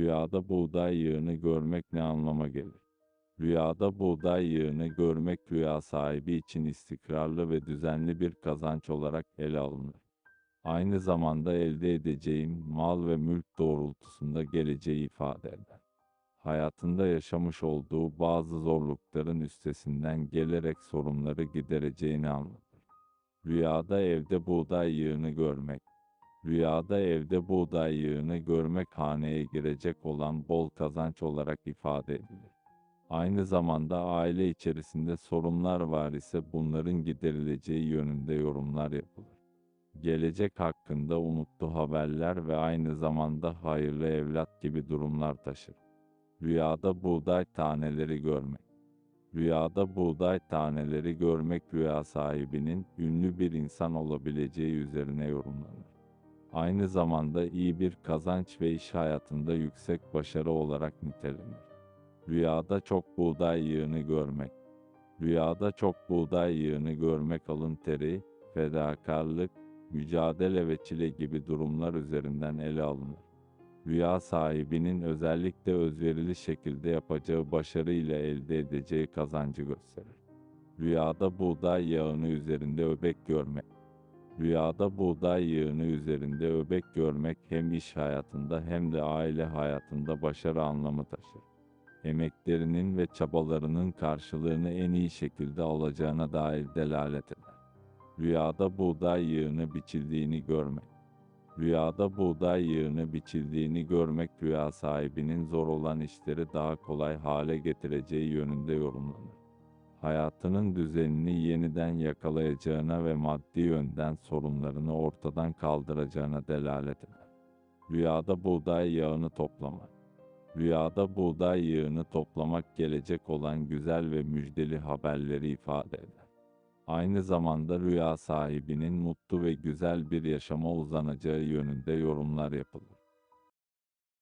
Rüyada buğday yığını görmek ne anlama gelir? Rüyada buğday yığını görmek rüya sahibi için istikrarlı ve düzenli bir kazanç olarak ele alınır. Aynı zamanda elde edeceğin mal ve mülk doğrultusunda geleceği ifade eder. Hayatında yaşamış olduğu bazı zorlukların üstesinden gelerek sorunları gidereceğini anlatır. Rüyada evde buğday yığını görmek. Rüyada evde buğday yığını görmek haneye girecek olan bol kazanç olarak ifade edilir. Aynı zamanda aile içerisinde sorunlar var ise bunların giderileceği yönünde yorumlar yapılır. Gelecek hakkında umutlu haberler ve aynı zamanda hayırlı evlat gibi durumlar taşır. Rüyada buğday taneleri görmek. Rüyada buğday taneleri görmek rüya sahibinin ünlü bir insan olabileceği üzerine yorumlanır. Aynı zamanda iyi bir kazanç ve iş hayatında yüksek başarı olarak nitelenir. Rüyada çok buğday yığını görmek. Rüyada çok buğday yığını görmek alın teri, fedakarlık, mücadele ve çile gibi durumlar üzerinden ele alınır. Rüya sahibinin özellikle özverili şekilde yapacağı başarı ile elde edeceği kazancı gösterir. Rüyada buğday yağını üzerinde öbek görmek. Rüyada buğday yığını üzerinde öbek görmek hem iş hayatında hem de aile hayatında başarı anlamı taşır. Emeklerinin ve çabalarının karşılığını en iyi şekilde alacağına dair delalet eder. Rüyada buğday yığını biçildiğini görmek. Rüyada buğday yığını biçildiğini görmek rüya sahibinin zor olan işleri daha kolay hale getireceği yönünde yorumlanır. Hayatının düzenini yeniden yakalayacağına ve maddi yönden sorunlarını ortadan kaldıracağına delalet eder. Rüyada buğday yağını toplamak. Rüyada buğday yığını toplamak gelecek olan güzel ve müjdeli haberleri ifade eder. Aynı zamanda rüya sahibinin mutlu ve güzel bir yaşama uzanacağı yönünde yorumlar yapılır.